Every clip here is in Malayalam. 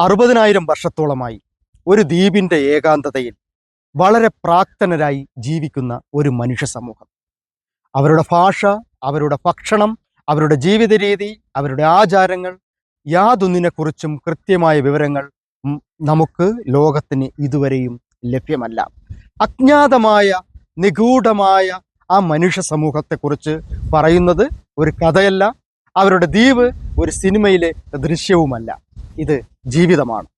അറുപതിനായിരം വർഷത്തോളമായി ഒരു ദ്വീപിന്റെ ഏകാന്തതയിൽ വളരെ പ്രാക്തനരായി ജീവിക്കുന്ന ഒരു മനുഷ്യ സമൂഹം. അവരുടെ ഭാഷ അവരുടെ ഭക്ഷണം അവരുടെ ജീവിത രീതി അവരുടെ ആചാരങ്ങൾ യാതൊന്നിനെക്കുറിച്ചും കൃത്യമായ വിവരങ്ങൾ നമുക്ക് ലോകത്തിന് ഇതുവരെയും ലഭ്യമല്ല. അജ്ഞാതമായ നിഗൂഢമായ ആ മനുഷ്യ സമൂഹത്തെക്കുറിച്ച് പറയുന്നത് ഒരു കഥയല്ല. അവരുടെ ദ്വീപ് ഒരു സിനിമയിലെ ദൃശ്യവുമല്ല. ഇത് ജീവിതമാണ്.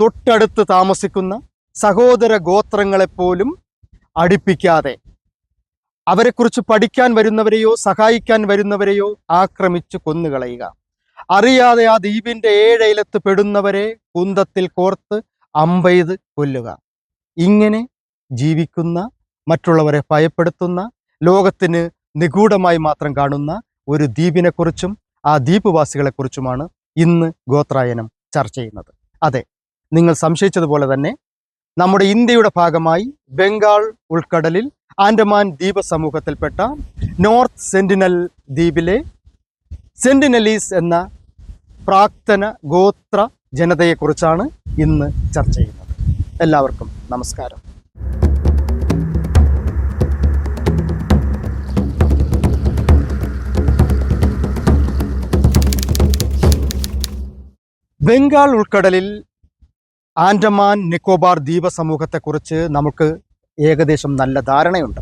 തൊട്ടടുത്ത് താമസിക്കുന്ന സഹോദര ഗോത്രങ്ങളെപ്പോലും അടുപ്പിക്കാതെ അവരെക്കുറിച്ച് പഠിക്കാൻ വരുന്നവരെയോ സഹായിക്കാൻ വരുന്നവരെയോ ആക്രമിച്ച് കൊന്നുകളയുക. അറിയാതെ ആ ദ്വീപിന്റെ ഏഴയിലത്ത് പെടുന്നവരെ കുന്തത്തിൽ കോർത്ത് അമ്പെയ്ത് കൊല്ലുക. ഇങ്ങനെ ജീവിക്കുന്ന മറ്റുള്ളവരെ ഭയപ്പെടുത്തുന്ന ലോകത്തിന് നിഗൂഢമായി മാത്രം കാണുന്ന ഒരു ദ്വീപിനെക്കുറിച്ചും ആ ദ്വീപുവാസികളെക്കുറിച്ചുമാണ് ഇന്ന് ഗോത്രായനം ചർച്ച ചെയ്യുന്നത്. അതെ നിങ്ങൾ സംശയിച്ചതുപോലെ തന്നെ നമ്മുടെ ഇന്ത്യയുടെ ഭാഗമായി ബംഗാൾ ഉൾക്കടലിൽ ആൻഡമാൻ ദ്വീപ സമൂഹത്തിൽപ്പെട്ട നോർത്ത് സെന്റിനൽ ദ്വീപിലെ സെന്റിനലീസ് എന്ന പ്രാക്തന ഗോത്ര ജനതയെക്കുറിച്ചാണ് ഇന്ന് ചർച്ച ചെയ്യുന്നത്. എല്ലാവർക്കും നമസ്കാരം. ബംഗാൾ ഉൾക്കടലിൽ ആൻഡമാൻ നിക്കോബാർ ദ്വീപ സമൂഹത്തെക്കുറിച്ച് നമുക്ക് ഏകദേശം നല്ല ധാരണയുണ്ട്.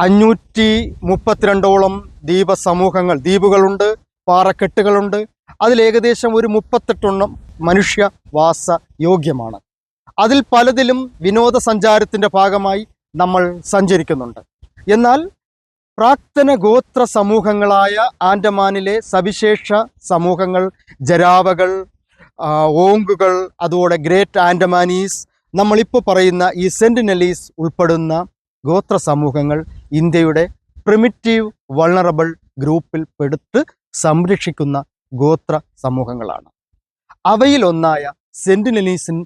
അഞ്ഞൂറ്റി മുപ്പത്തിരണ്ടോളം ദ്വീപ സമൂഹങ്ങൾ ദ്വീപുകളുണ്ട് പാറക്കെട്ടുകളുണ്ട്. അതിലേകദേശം ഒരു മുപ്പത്തെട്ടെണ്ണം മനുഷ്യവാസ യോഗ്യമാണ്. അതിൽ പലതിലും വിനോദസഞ്ചാരത്തിന്റെ ഭാഗമായി നമ്മൾ സഞ്ചരിക്കുന്നുണ്ട്. എന്നാൽ പ്രാക്തന ഗോത്ര സമൂഹങ്ങളായ ആൻഡമാനിലെ സവിശേഷ സമൂഹങ്ങൾ ജരാവകൾ ഓങ്കുകൾ അതുപോലെ ഗ്രേറ്റ് ആൻഡമാനീസ് നമ്മളിപ്പോൾ പറയുന്ന ഈ സെന്റിനലീസ് ഉൾപ്പെടുന്ന ഗോത്ര സമൂഹങ്ങൾ ഇന്ത്യയുടെ പ്രിമിറ്റീവ് വൾണറബിൾ ഗ്രൂപ്പിൽ പെടുത്ത് സംരക്ഷിക്കുന്ന ഗോത്ര സമൂഹങ്ങളാണ്. അവയിലൊന്നായ സെന്റിനലീസിൻ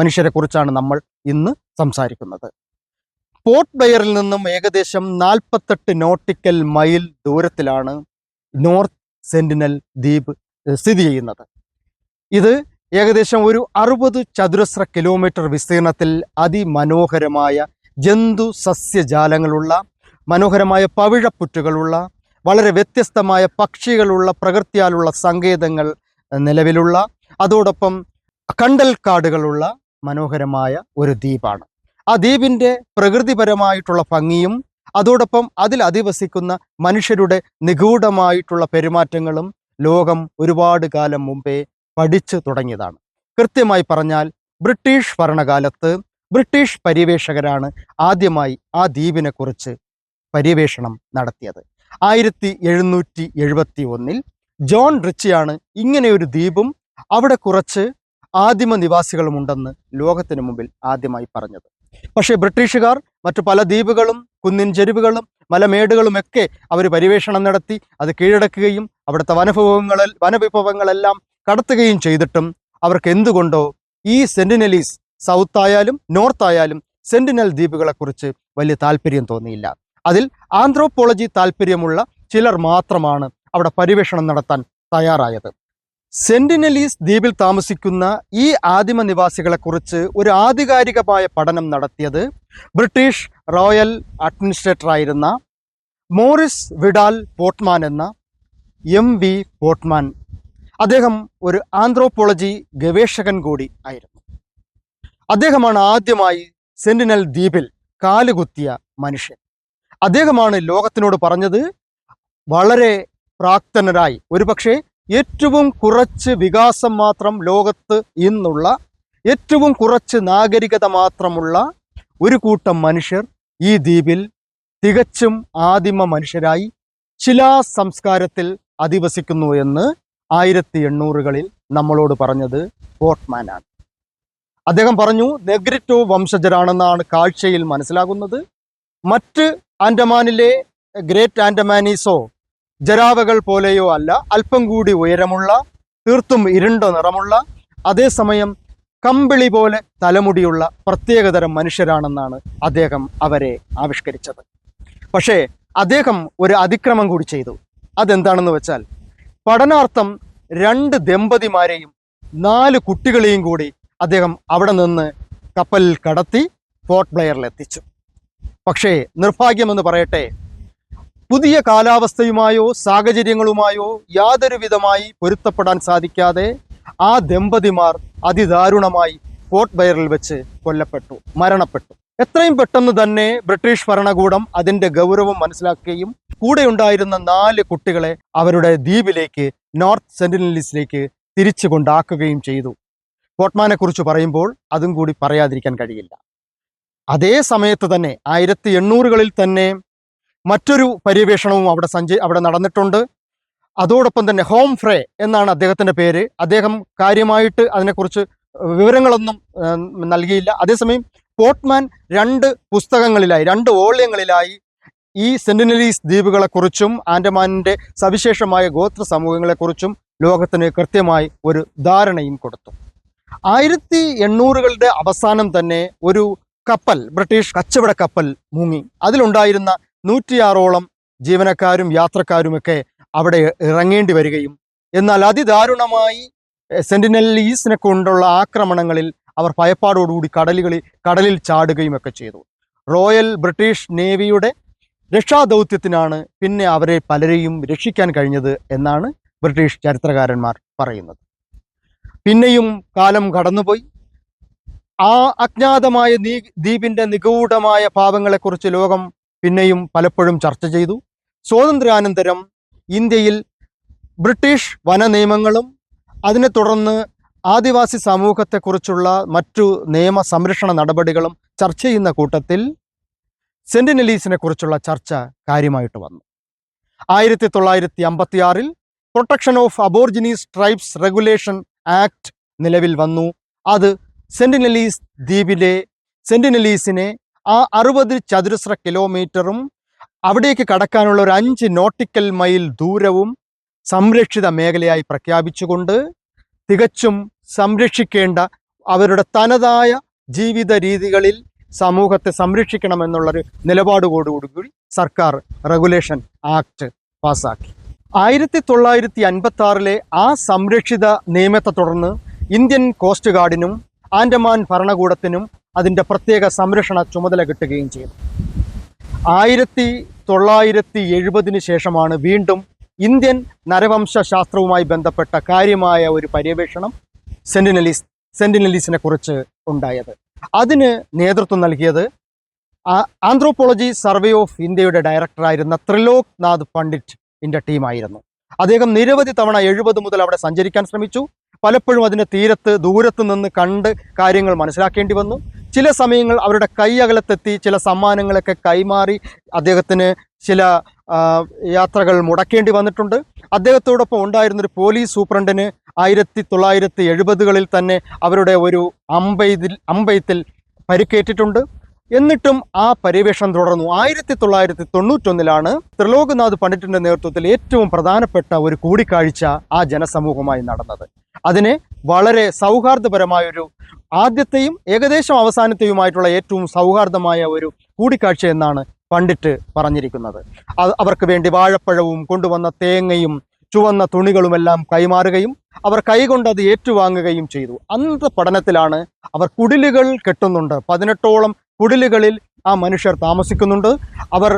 മനുഷ്യരെക്കുറിച്ചാണ് നമ്മൾ ഇന്ന് സംസാരിക്കുന്നത്. പോർട്ട് ബെയറിൽ നിന്നും ഏകദേശം നാൽപ്പത്തെട്ട് നോട്ടിക്കൽ മൈൽ ദൂരത്തിലാണ് നോർത്ത് സെന്റിനൽ ദ്വീപ് സ്ഥിതി ചെയ്യുന്നത്. ഇത് ഏകദേശം ഒരു അറുപത് ചതുരശ്ര കിലോമീറ്റർ വിസ്തീർണത്തിൽ അതിമനോഹരമായ ജന്തു സസ്യജാലങ്ങളുള്ള മനോഹരമായ പവിഴപ്പുറ്റുകളുള്ള വളരെ വ്യത്യസ്തമായ പക്ഷികളുള്ള പ്രകൃതിയാലുള്ള സങ്കേതങ്ങൾ നിലവിലുള്ള അതോടൊപ്പം കണ്ടൽ കാടുകളുള്ള മനോഹരമായ ഒരു ദ്വീപാണ്. ആ ദ്വീപിന്റെ പ്രകൃതിപരമായിട്ടുള്ള ഭംഗിയും അതോടൊപ്പം അതിൽ അധിവസിക്കുന്ന മനുഷ്യരുടെ നിഗൂഢമായിട്ടുള്ള പെരുമാറ്റങ്ങളും ലോകം ഒരുപാട് കാലം മുമ്പേ പഠിച്ചു തുടങ്ങിയതാണ്. കൃത്യമായി പറഞ്ഞാൽ ബ്രിട്ടീഷ് ഭരണകാലത്ത് ബ്രിട്ടീഷ് പര്യവേഷകരാണ് ആദ്യമായി ആ ദ്വീപിനെക്കുറിച്ച് പര്യവേഷണം നടത്തിയത്. ആയിരത്തി എഴുന്നൂറ്റി എഴുപത്തി ഒന്നിൽ ജോൺ റിച്ചിയാണ് ഇങ്ങനെയൊരു ദ്വീപും അവിടെ കുറച്ച് ആദിമ നിവാസികളുമുണ്ടെന്ന് ലോകത്തിന് മുമ്പിൽ ആദ്യമായി പറഞ്ഞത്. പക്ഷേ ബ്രിട്ടീഷുകാർ മറ്റു പല ദ്വീപുകളും കുന്നിൻ ചെരുവുകളും മലമേടുകളുമൊക്കെ അവർ പര്യവേഷണം നടത്തി അത് കീഴടക്കുകയും അവിടുത്തെ വനഭവങ്ങളെ വനവിഭവങ്ങളെല്ലാം കടത്തുകയും ചെയ്തിട്ടും അവർക്ക് എന്തുകൊണ്ടോ ഈ സെന്റിനലീസ് സൗത്ത് ആയാലും നോർത്ത് ആയാലും സെന്റിനൽ ദ്വീപുകളെക്കുറിച്ച് വലിയ താല്പര്യം തോന്നിയില്ല. അതിൽ ആന്ത്രോപോളജി താല്പര്യമുള്ള ചിലർ മാത്രമാണ് അവിടെ പര്യവേഷണം നടത്താൻ തയ്യാറായത്. സെന്റിനലീസ് ദ്വീപിൽ താമസിക്കുന്ന ഈ ആദിമ നിവാസികളെക്കുറിച്ച് ഒരു ആധികാരികമായ പഠനം നടത്തിയത് ബ്രിട്ടീഷ് റോയൽ അഡ്മിനിസ്ട്രേറ്റർ ആയിരുന്ന മോറിസ് വിഡാൽ പോട്ട്മാൻ എന്ന എം വി പോട്ട്മാൻ അദ്ദേഹം ഒരു ആന്ത്രോപോളജി ഗവേഷകൻ കൂടി ആയിരുന്നു. അദ്ദേഹമാണ് ആദ്യമായി സെന്റിനൽ ദ്വീപിൽ കാലുകുത്തിയ മനുഷ്യൻ. അദ്ദേഹമാണ് ലോകത്തിനോട് പറഞ്ഞത് വളരെ പ്രാക്തനരായി ഒരുപക്ഷെ ഏറ്റവും കുറച്ച് വികാസം മാത്രം ലോകത്ത് ഇന്നുള്ള ഏറ്റവും കുറച്ച് നാഗരികത മാത്രമുള്ള ഒരു കൂട്ടം മനുഷ്യർ ഈ ദ്വീപിൽ തികച്ചും ആദിമ മനുഷ്യരായി ശിലാ സംസ്കാരത്തിൽ അധിവസിക്കുന്നു എന്ന് ആയിരത്തി എണ്ണൂറുകളിൽ നമ്മളോട് പറഞ്ഞത് പോർട്ട്മാനാണ് അദ്ദേഹം പറഞ്ഞു നെഗ്രിറ്റോ വംശജരാണെന്നാണ് കാഴ്ചയിൽ മനസ്സിലാകുന്നത്. മറ്റ് ആൻഡമാനിലെ ഗ്രേറ്റ് ആൻഡമാനീസോ ജരാവകൾ പോലെയോ അല്ല അല്പം കൂടി ഉയരമുള്ള തീർത്തും ഇരുണ്ട നിറമുള്ള അതേസമയം കമ്പിളി പോലെ തലമുടിയുള്ള പ്രത്യേകതരം മനുഷ്യരാണെന്നാണ് അദ്ദേഹം അവരെ ആവിഷ്കരിച്ചത്. പക്ഷേ അദ്ദേഹം ഒരു അതിക്രമം കൂടി ചെയ്തു. അതെന്താണെന്ന് വെച്ചാൽ പഠനാർത്ഥം രണ്ട് ദമ്പതിമാരെയും നാല് കുട്ടികളെയും കൂടി അദ്ദേഹം അവിടെ നിന്ന് കപ്പലിൽ കടത്തി പോർട്ട് ബ്ലെയറിൽ എത്തിച്ചു. പക്ഷേ നിർഭാഗ്യമെന്ന് പറയട്ടെ പുതിയ കാലാവസ്ഥയുമായോ സാഹചര്യങ്ങളുമായോ യാതൊരുവിധമായി പൊരുത്തപ്പെടാൻ സാധിക്കാതെ ആ ദമ്പതിമാർ അതിദാരുണമായി പോർട്ട് ബയറിൽ വെച്ച് കൊല്ലപ്പെട്ടു മരണപ്പെട്ടു. എത്രയും പെട്ടെന്ന് തന്നെ ബ്രിട്ടീഷ് ഭരണകൂടം അതിന്റെ ഗൗരവം മനസ്സിലാക്കുകയും കൂടെയുണ്ടായിരുന്ന നാല് കുട്ടികളെ അവരുടെ ദ്വീപിലേക്ക് നോർത്ത് സെന്റിനലീസിലേക്ക് തിരിച്ചു കൊണ്ടാക്കുകയും ചെയ്തു. പോട്ട്മാനെക്കുറിച്ച് പറയുമ്പോൾ അതും കൂടി പറയാതിരിക്കാൻ കഴിയില്ല. അതേ സമയത്ത് തന്നെ ആയിരത്തി എണ്ണൂറുകളിൽ തന്നെ മറ്റൊരു പര്യവേഷണവും അവിടെ സഞ്ചി അവിടെ നടന്നിട്ടുണ്ട്. അതോടൊപ്പം തന്നെ ഹോം ഫ്രേ എന്നാണ് അദ്ദേഹത്തിന്റെ പേര്. അദ്ദേഹം കാര്യമായിട്ട് അതിനെക്കുറിച്ച് വിവരങ്ങളൊന്നും നൽകിയില്ല. അതേസമയം പോട്ട്മാൻ രണ്ട് പുസ്തകങ്ങളിലായി രണ്ട് വോള്യങ്ങളിലായി ഈ സെന്റിനലീസ് ദ്വീപുകളെക്കുറിച്ചും ആൻഡമാനിന്റെ സവിശേഷമായ ഗോത്ര സമൂഹങ്ങളെക്കുറിച്ചും ലോകത്തിന് കൃത്യമായി ഒരു ധാരണയും കൊടുത്തു. ആയിരത്തി എണ്ണൂറുകളുടെ അവസാനം തന്നെ ഒരു കപ്പൽ ബ്രിട്ടീഷ് കച്ചവട കപ്പൽ മുങ്ങി. അതിലുണ്ടായിരുന്ന നൂറ്റിയാറോളം ജീവനക്കാരും യാത്രക്കാരുമൊക്കെ അവിടെ ഇറങ്ങേണ്ടി വരികയും എന്നാൽ അതിദാരുണമായി സെന്റിനലീസിനെ കൊണ്ടുള്ള ആക്രമണങ്ങളിൽ അവർ ഭയപ്പാടോടുകൂടി കടലുകളിൽ കടലിൽ ചാടുകയും ഒക്കെ ചെയ്തു. റോയൽ ബ്രിട്ടീഷ് നേവിയുടെ രക്ഷാദൗത്യത്തിനാണ് പിന്നെ അവരെ പലരെയും രക്ഷിക്കാൻ കഴിഞ്ഞത് എന്നാണ് ബ്രിട്ടീഷ് ചരിത്രകാരന്മാർ പറയുന്നത്. പിന്നെയും കാലം കടന്നുപോയി. ആ അജ്ഞാതമായ നീ ദ്വീപിന്റെ നിഗൂഢമായ ഭാവങ്ങളെക്കുറിച്ച് ലോകം പിന്നെയും പലപ്പോഴും ചർച്ച ചെയ്തു. സ്വാതന്ത്ര്യാനന്തരം ഇന്ത്യയിൽ ബ്രിട്ടീഷ് വന നിയമങ്ങളും അതിനെ തുടർന്ന് ആദിവാസി സമൂഹത്തെക്കുറിച്ചുള്ള മറ്റു നിയമ സംരക്ഷണ നടപടികളും ചർച്ച ചെയ്യുന്ന കൂട്ടത്തിൽ സെന്റിനലീസിനെ കുറിച്ചുള്ള ചർച്ച കാര്യമായിട്ട് വന്നു. ആയിരത്തി തൊള്ളായിരത്തി അമ്പത്തി ആറിൽ protection of aborigines tribes regulation act നിലവിൽ വന്നു. അത് സെന്റിനലീസ് ദ്വീപിലെ സെന്റിനലീസിനെ ആ അറുപത് ചതുരശ്ര കിലോമീറ്ററും അവിടേക്ക് കടക്കാനുള്ള ഒരു അഞ്ച് നോട്ടിക്കൽ മൈൽ ദൂരവും സംരക്ഷിത മേഖലയായി പ്രഖ്യാപിച്ചുകൊണ്ട് തികച്ചും സംരക്ഷിക്കേണ്ട അവരുടെ തനതായ ജീവിത രീതികളിൽ സമൂഹത്തെ സംരക്ഷിക്കണമെന്നുള്ളൊരു നിലപാടോടുകൂടി സർക്കാർ റെഗുലേഷൻ ആക്ട് പാസാക്കി ആയിരത്തി തൊള്ളായിരത്തി അൻപത്തി ആറിലെ ആ സംരക്ഷിത നിയമത്തെ തുടർന്ന് ഇന്ത്യൻ കോസ്റ്റ് ഗാർഡിനും ആൻഡമാൻ ഭരണകൂടത്തിനും അതിന്റെ പ്രത്യേക സംരക്ഷണ ചുമതല കിട്ടുകയും ചെയ്തു. ആയിരത്തി തൊള്ളായിരത്തി എഴുപതിന് ശേഷമാണ് വീണ്ടും ഇന്ത്യൻ നരവംശ ശാസ്ത്രവുമായി ബന്ധപ്പെട്ട കാര്യമായ ഒരു പര്യവേഷണം സെന്റിനലീസ് സെന്റിനലീസിനെ കുറിച്ച് ഉണ്ടായത്. അതിന് നേതൃത്വം നൽകിയത് ആന്ത്രോപോളജി സർവേ ഓഫ് ഇന്ത്യയുടെ ഡയറക്ടറായിരുന്ന ത്രിലോക് നാഥ് പണ്ഡിറ്റിന്റെ ടീമായിരുന്നു അദ്ദേഹം നിരവധി തവണ എഴുപത് മുതൽ അവിടെ സഞ്ചരിക്കാൻ ശ്രമിച്ചു. പലപ്പോഴും അതിന്റെ തീരത്ത് ദൂരത്ത് നിന്ന് കണ്ട് കാര്യങ്ങൾ മനസ്സിലാക്കേണ്ടി വന്നു. ചില സമയങ്ങൾ അവരുടെ കൈ അകലത്തെത്തി ചില സമ്മാനങ്ങളൊക്കെ കൈമാറി അദ്ദേഹത്തിന് ചില യാത്രകൾ മുടക്കേണ്ടി വന്നിട്ടുണ്ട്. അദ്ദേഹത്തോടൊപ്പം ഉണ്ടായിരുന്നൊരു പോലീസ് സൂപ്രണ്ടിന് ആയിരത്തി തൊള്ളായിരത്തി എഴുപതുകളിൽ തന്നെ അവരുടെ ഒരു അമ്പെയ്തിൽ അമ്പെയ്ത്തിൽ പരിക്കേറ്റിട്ടുണ്ട്. എന്നിട്ടും ആ പര്യവേഷണം തുടർന്നു. ആയിരത്തി തൊള്ളായിരത്തി തൊണ്ണൂറ്റൊന്നിലാണ് ത്രിലോകനാഥ് പണ്ഡിറ്റിന്റെ നേതൃത്വത്തിൽ ഏറ്റവും പ്രധാനപ്പെട്ട ഒരു കൂടിക്കാഴ്ച ആ ജനസമൂഹമായി നടന്നത്. അതിനെ വളരെ സൗഹാർദ്ദപരമായൊരു ആദ്യത്തെയും ഏകദേശം അവസാനത്തെയുമായിട്ടുള്ള ഏറ്റവും സൗഹാർദ്ദമായ ഒരു കൂടിക്കാഴ്ച എന്നാണ് പണ്ഡിറ്റ് പറഞ്ഞിരിക്കുന്നത്. അവർക്ക് വേണ്ടി വാഴപ്പഴവും കൊണ്ടുവന്ന തേങ്ങയും ചുവന്ന തുണികളുമെല്ലാം കൈമാറുകയും അവർ കൈകൊണ്ട് അത് ഏറ്റുവാങ്ങുകയും ചെയ്തു. അന്നത്തെ പഠനത്തിലാണ് അവർ കുടിലുകൾ കെട്ടുന്നുണ്ട്. പതിനെട്ടോളം കുടിലുകളിൽ ആ മനുഷ്യർ താമസിക്കുന്നുണ്ട്. അവർ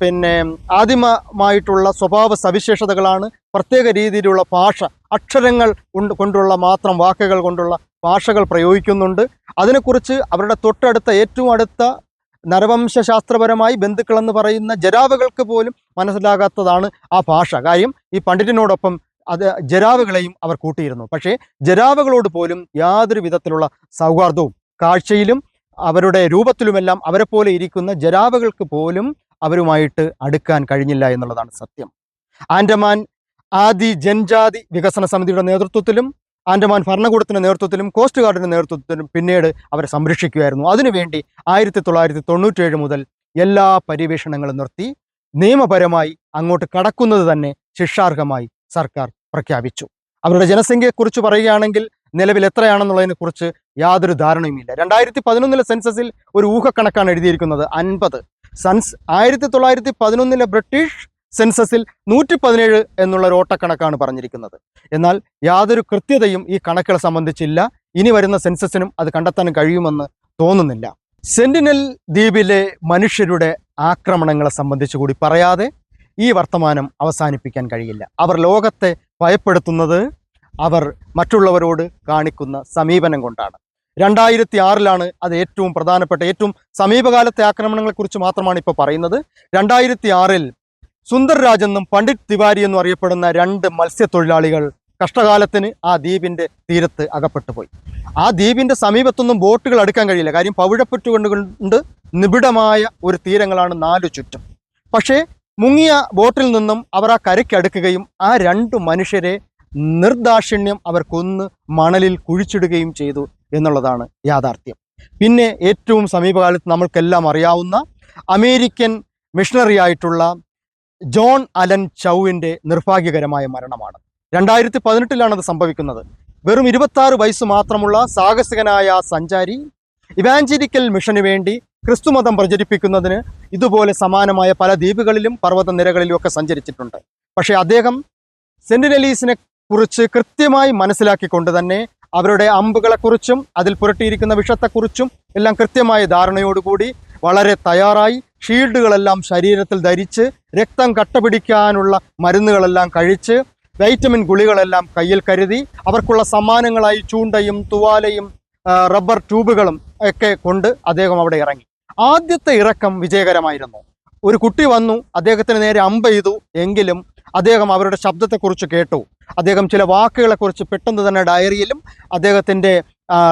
പിന്നെ ആദിമമായിട്ടുള്ള സ്വഭാവ സവിശേഷതകളാണ്. പ്രത്യേക രീതിയിലുള്ള ഭാഷ അക്ഷരങ്ങൾ കൊണ്ട് കൊണ്ടുള്ള മാത്രം വാക്കുകൾ കൊണ്ടുള്ള ഭാഷകൾ പ്രയോഗിക്കുന്നുണ്ട്. അതിനെക്കുറിച്ച് അവരുടെ തൊട്ടടുത്ത ഏറ്റവും അടുത്ത നരവംശാസ്ത്രപരമായി ബന്ധുക്കളെന്ന് പറയുന്ന ജരാവകൾക്ക് പോലും മനസ്സിലാകാത്തതാണ് ആ ഭാഷ. കാര്യം ഈ പണ്ഡിറ്റിനോടൊപ്പം അത് ജരാവകളെയും അവർ കൂട്ടിയിരുന്നു. പക്ഷേ ജരാവുകളോട് പോലും യാതൊരു വിധത്തിലുള്ള സൗഹാർദ്ദവും കാഴ്ചയിലും അവരുടെ രൂപത്തിലുമെല്ലാം അവരെ പോലെ ഇരിക്കുന്ന ജരാവുകൾക്ക് പോലും അവരുമായിട്ട് അടുക്കാൻ കഴിഞ്ഞില്ല എന്നുള്ളതാണ് സത്യം. ആൻഡമാൻ ആദി ജൻജാതി വികസന സമിതിയുടെ നേതൃത്വത്തിലും ആൻഡമാൻ ഭരണകൂടത്തിന്റെ നേതൃത്വത്തിലും കോസ്റ്റ് ഗാർഡിന്റെ നേതൃത്വത്തിലും പിന്നീട് അവരെ സംരക്ഷിക്കുമായിരുന്നു അതിനുവേണ്ടി ആയിരത്തി തൊള്ളായിരത്തി തൊണ്ണൂറ്റേഴ് മുതൽ എല്ലാ പര്യവേഷണങ്ങളും നിർത്തി നിയമപരമായി അങ്ങോട്ട് കടക്കുന്നത് തന്നെ ശിക്ഷാർഹമായി സർക്കാർ പ്രഖ്യാപിച്ചു. അവരുടെ ജനസംഖ്യയെക്കുറിച്ച് പറയുകയാണെങ്കിൽ നിലവിൽ എത്രയാണെന്നുള്ളതിനെക്കുറിച്ച് യാതൊരു ധാരണയുമില്ല. രണ്ടായിരത്തി പതിനൊന്നിലെ സെൻസസിൽ ഒരു ഊഹക്കണക്കാണ് എഴുതിയിരിക്കുന്നത്. അൻപത്. സൺസ് ആയിരത്തി തൊള്ളായിരത്തി പതിനൊന്നിലെ ബ്രിട്ടീഷ് സെൻസസിൽ നൂറ്റി പതിനേഴ് എന്നുള്ള ഓട്ടക്കണക്കാണ് പറഞ്ഞിരിക്കുന്നത്. എന്നാൽ യാതൊരു കൃത്യതയും ഈ കണക്കുകളെ സംബന്ധിച്ചില്ല. ഇനി വരുന്ന സെൻസസിനും അത് കണ്ടെത്താൻ കഴിയുമെന്ന് തോന്നുന്നില്ല. സെന്റിനൽ ദ്വീപിലെ മനുഷ്യരുടെ ആക്രമണങ്ങളെ സംബന്ധിച്ച് കൂടി പറയാതെ ഈ വർത്തമാനം അവസാനിപ്പിക്കാൻ കഴിയില്ല. അവർ ലോകത്തെ ഭയപ്പെടുത്തുന്നത് അവർ മറ്റുള്ളവരോട് കാണിക്കുന്ന സമീപനം കൊണ്ടാണ്. രണ്ടായിരത്തി ആറിലാണ് അത് ഏറ്റവും പ്രധാനപ്പെട്ട ഏറ്റവും സമീപകാലത്തെ ആക്രമണങ്ങളെക്കുറിച്ച് മാത്രമാണ് ഇപ്പോൾ പറയുന്നത്. രണ്ടായിരത്തി ആറിൽ സുന്ദർ രാജ് എന്നും പണ്ഡിറ്റ് തിവാരി എന്നും അറിയപ്പെടുന്ന രണ്ട് മത്സ്യത്തൊഴിലാളികൾ കഷ്ടകാലത്തിന് ആ ദ്വീപിന്റെ തീരത്ത് അകപ്പെട്ടു പോയി. ആ ദ്വീപിന്റെ സമീപത്തൊന്നും ബോട്ടുകൾ അടുക്കാൻ കഴിയില്ല. കാര്യം പവിഴപ്പറ്റുകൊണ്ട് കൊണ്ട് നിബിഡമായ ഒരു തീരങ്ങളാണ് നാലു ചുറ്റും. പക്ഷേ മുങ്ങിയ ബോട്ടിൽ നിന്നും അവർ ആ കരയ്ക്ക് അടുക്കുകയും ആ രണ്ട് മനുഷ്യരെ നിർദാക്ഷിണ്യം അവർ കൊന്ന് മണലിൽ കുഴിച്ചിടുകയും ചെയ്തു എന്നുള്ളതാണ് യാഥാർത്ഥ്യം. പിന്നെ ഏറ്റവും സമീപകാലത്ത് നമ്മൾക്കെല്ലാം അറിയാവുന്ന അമേരിക്കൻ മിഷണറി ആയിട്ടുള്ള ജോൺ അലൻ ചൗവിന്റെ നിർഭാഗ്യകരമായ മരണമാണ്. രണ്ടായിരത്തി പതിനെട്ടിലാണ് അത് സംഭവിക്കുന്നത്. വെറും ഇരുപത്താറ് വയസ്സ് മാത്രമുള്ള സാഹസികനായ സഞ്ചാരി ഇവാഞ്ചലിക്കൽ മിഷന് വേണ്ടി ക്രിസ്തുമതം പ്രചരിപ്പിക്കുന്നതിന് ഇതുപോലെ സമാനമായ പല ദ്വീപുകളിലും പർവത നിരകളിലും ഒക്കെ സഞ്ചരിച്ചിട്ടുണ്ട്. പക്ഷേ അദ്ദേഹം സെന്റിനലീസിനെ കുറിച്ച് കൃത്യമായി മനസ്സിലാക്കിക്കൊണ്ട് തന്നെ അവരുടെ അമ്പുകളെക്കുറിച്ചും അതിൽ പുരട്ടിയിരിക്കുന്ന വിഷത്തെക്കുറിച്ചും എല്ലാം കൃത്യമായ ധാരണയോടുകൂടി വളരെ തയ്യാറായി ഷീൽഡുകളെല്ലാം ശരീരത്തിൽ ധരിച്ച് രക്തം കട്ടപിടിക്കാനുള്ള മരുന്നുകളെല്ലാം കഴിച്ച് വൈറ്റമിൻ ഗുളികളെല്ലാം കയ്യിൽ കരുതി അവർക്കുള്ള സമ്മാനങ്ങളായി ചൂണ്ടയും തുവാലയും റബ്ബർ ട്യൂബുകളും ഒക്കെ കൊണ്ട് അദ്ദേഹം അവിടെ ഇറങ്ങി. ആദ്യത്തെ ഇറക്കം വിജയകരമായിരുന്നു. ഒരു കുട്ടി വന്നു അദ്ദേഹത്തിന് നേരെ അമ്പ ചെയ്തു എങ്കിലും അദ്ദേഹം അവരുടെ ശബ്ദത്തെക്കുറിച്ച് കേട്ടു. അദ്ദേഹം ചില വാക്കുകളെക്കുറിച്ച് പെട്ടെന്ന് തന്നെ ഡയറിയിലും അദ്ദേഹത്തിന്റെ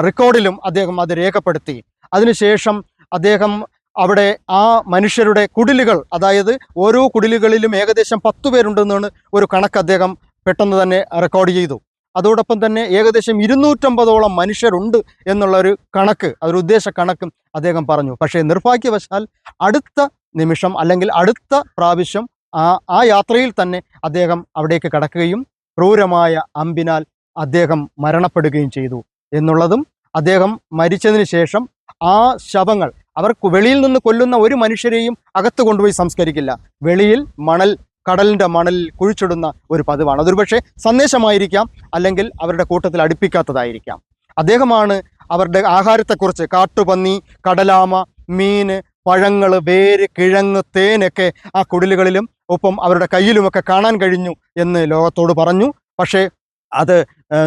റെക്കോർഡിലും അദ്ദേഹം അത് രേഖപ്പെടുത്തി. അതിനുശേഷം അദ്ദേഹം അവിടെ ആ മനുഷ്യരുടെ കുടിലുകൾ അതായത് ഓരോ കുടിലുകളിലും ഏകദേശം പത്ത് പേരുണ്ടെന്നാണ് ഒരു കണക്ക് അദ്ദേഹം പെട്ടെന്ന് തന്നെ റെക്കോർഡ് ചെയ്തു. അതോടൊപ്പം തന്നെ ഏകദേശം ഇരുന്നൂറ്റമ്പതോളം മനുഷ്യരുണ്ട് എന്നുള്ള ഒരു കണക്ക് അതൊരു ഉദ്ദേശ കണക്കും അദ്ദേഹം പറഞ്ഞു. പക്ഷേ നിർഭാഗ്യവശാൽ അടുത്ത നിമിഷം അല്ലെങ്കിൽ അടുത്ത പ്രാവശ്യം ആ ആ യാത്രയിൽ തന്നെ അദ്ദേഹം അവിടേക്ക് കടക്കുകയും ക്രൂരമായ അമ്പിനാൽ അദ്ദേഹം മരണപ്പെടുകയും ചെയ്തു എന്നുള്ളതും അദ്ദേഹം മരിച്ചതിന് ശേഷം ആ ശവങ്ങൾ അവർ വെളിയിൽ നിന്ന് കൊല്ലുന്ന ഒരു മനുഷ്യരെയും അകത്ത് കൊണ്ടുപോയി സംസ്കരിക്കില്ല. വെളിയിൽ മണൽ കടലിന്റെ മണലിൽ കുഴിച്ചിടുന്ന ഒരു പതിവാണ്. അതൊരു പക്ഷേ സന്ദേശമായിരിക്കാം അല്ലെങ്കിൽ അവരുടെ കൂട്ടത്തിൽ അടുപ്പിക്കാത്തതായിരിക്കാം. അദ്ദേഹമാണ് അവരുടെ ആഹാരത്തെക്കുറിച്ച് കാട്ടുപന്നി കടലാമ മീൻ പഴങ്ങൾ വേര് കിഴങ്ങ് തേനൊക്കെ ആ കുടിലുകളിലും ഒപ്പം അവരുടെ കയ്യിലുമൊക്കെ കാണാൻ കഴിഞ്ഞു എന്ന് ലോകത്തോട് പറഞ്ഞു. പക്ഷേ അത്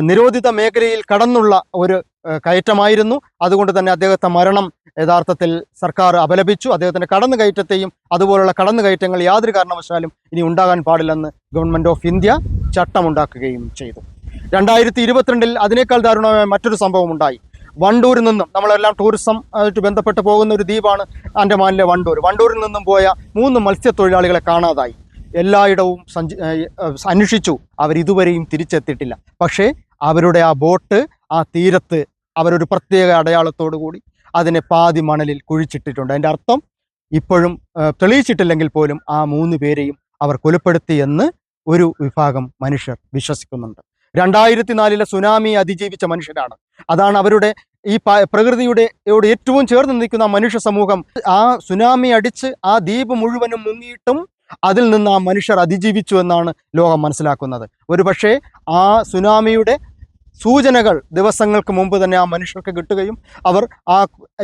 നിരോധിത മേഖലയിൽ കടന്നുള്ള ഒരു കയറ്റമായിരുന്നു. അതുകൊണ്ട് തന്നെ അദ്ദേഹത്തെ മരണം യഥാർത്ഥത്തിൽ സർക്കാർ അപലപിച്ചു. അദ്ദേഹത്തിന്റെ കടന്നുകയറ്റത്തെയും അതുപോലുള്ള കടന്നു കടന്നുകയറ്റങ്ങൾ യാതൊരു കാരണവശാലും ഇനി ഉണ്ടാകാൻ പാടില്ലെന്ന് ഗവൺമെന്റ് ഓഫ് ഇന്ത്യ ചട്ടമുണ്ടാക്കുകയും ചെയ്തു. രണ്ടായിരത്തി ഇരുപത്തിരണ്ടിൽ അതിനേക്കാൾ ദാരുണമായ മറ്റൊരു സംഭവം ഉണ്ടായി വണ്ടൂരിൽ നിന്നും നമ്മളെല്ലാം ടൂറിസം ആയിട്ട് ബന്ധപ്പെട്ട് പോകുന്ന ഒരു ദ്വീപാണ് അൻഡമാനിലെ വണ്ടൂർ. വണ്ടൂരിൽ നിന്നും പോയ മൂന്ന് മത്സ്യത്തൊഴിലാളികളെ കാണാതായി. എല്ലായിടവും സഞ്ചി അന്വേഷിച്ചു. അവരിതുവരെയും തിരിച്ചെത്തിയിട്ടില്ല. പക്ഷേ അവരുടെ ആ ബോട്ട് ആ തീരത്ത് അവരൊരു പ്രത്യേക അടയാളത്തോടു കൂടി അതിനെ പാതി മണലിൽ കുഴിച്ചിട്ടിട്ടുണ്ട്. അതിന്റെ അർത്ഥം ഇപ്പോഴും തെളിയിച്ചിട്ടില്ലെങ്കിൽ പോലും ആ മൂന്ന് പേരെയും അവർ കൊലപ്പെടുത്തി എന്ന് ഒരു വിഭാഗം മനുഷ്യർ വിശ്വസിക്കുന്നുണ്ട്. രണ്ടായിരത്തി നാലിലെ സുനാമി അതിജീവിച്ച മനുഷ്യരാണ്. അതാണ് അവരുടെ ഈ പ്രകൃതിയുടെ യോട് ഏറ്റവും ചേർന്ന് നിൽക്കുന്ന മനുഷ്യ സമൂഹം. ആ സുനാമി അടിച്ച് ആ ദ്വീപ് മുഴുവനും മുങ്ങിയിട്ടും അതിൽ നിന്ന് ആ മനുഷ്യർ അതിജീവിച്ചു എന്നാണ് ലോകം മനസ്സിലാക്കുന്നത്. ഒരുപക്ഷെ ആ സുനാമിയുടെ സൂചനകൾ ദിവസങ്ങൾക്ക് മുമ്പ് തന്നെ ആ മനുഷ്യർക്ക് കിട്ടുകയും അവർ ആ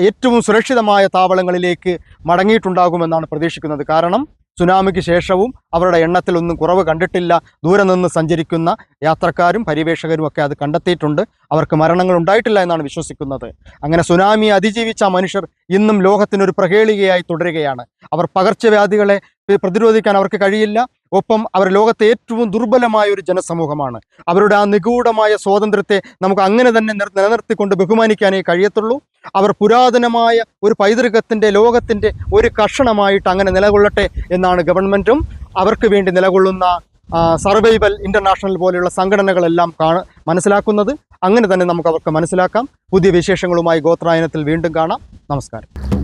ഏറ്റവും സുരക്ഷിതമായ താവളങ്ങളിലേക്ക് മടങ്ങിയിട്ടുണ്ടാകുമെന്നാണ് പ്രതീക്ഷിക്കുന്നത്. കാരണം സുനാമിക്ക് ശേഷവും അവരുടെ എണ്ണത്തിൽ ഒന്നും കുറവ് കണ്ടിട്ടില്ല. ദൂരെ നിന്ന് സഞ്ചരിക്കുന്ന യാത്രക്കാരും പരിവേഷകരും ഒക്കെ അത് കണ്ടെത്തിയിട്ടുണ്ട്. അവർക്ക് മരണങ്ങൾ ഉണ്ടായിട്ടില്ല എന്നാണ് വിശ്വസിക്കുന്നത്. അങ്ങനെ സുനാമി അതിജീവിച്ച മനുഷ്യർ ഇന്നും ലോകത്തിനൊരു പ്രഹേളികയായി തുടരുകയാണ്. അവർ പകർച്ചവ്യാധികളെ പ്രതിരോധിക്കാൻ അവർക്ക് കഴിയില്ല. ഒപ്പം അവർ ലോകത്തെ ഏറ്റവും ദുർബലമായ ഒരു ജനസമൂഹമാണ്. അവരുടെ ആ നിഗൂഢമായ സ്വാതന്ത്ര്യത്തെ നമുക്ക് അങ്ങനെ തന്നെ നിർ- നിലനിർത്തിക്കൊണ്ട് ബഹുമാനിക്കാനേ കഴിയത്തുള്ളൂ. അവർ പുരാതനമായ ഒരു പൈതൃകത്തിന്റെ ലോകത്തിന്റെ ഒരു കഷണമായിട്ട് അങ്ങനെ നിലകൊള്ളട്ടെ എന്നാണ് ഗവൺമെന്റും. അവർക്ക് വേണ്ടി നിലകൊള്ളുന്ന സർവൈവൽ ഇന്റർനാഷണൽ പോലെയുള്ള സംഘടനകളെല്ലാം കാണ മനസ്സിലാക്കുന്നത്. അങ്ങനെ തന്നെ നമുക്ക് അവർക്ക് മനസ്സിലാക്കാം. പുതിയ വിശേഷങ്ങളുമായി ഗോത്രായനത്തിൽ വീണ്ടും കാണാം. നമസ്കാരം.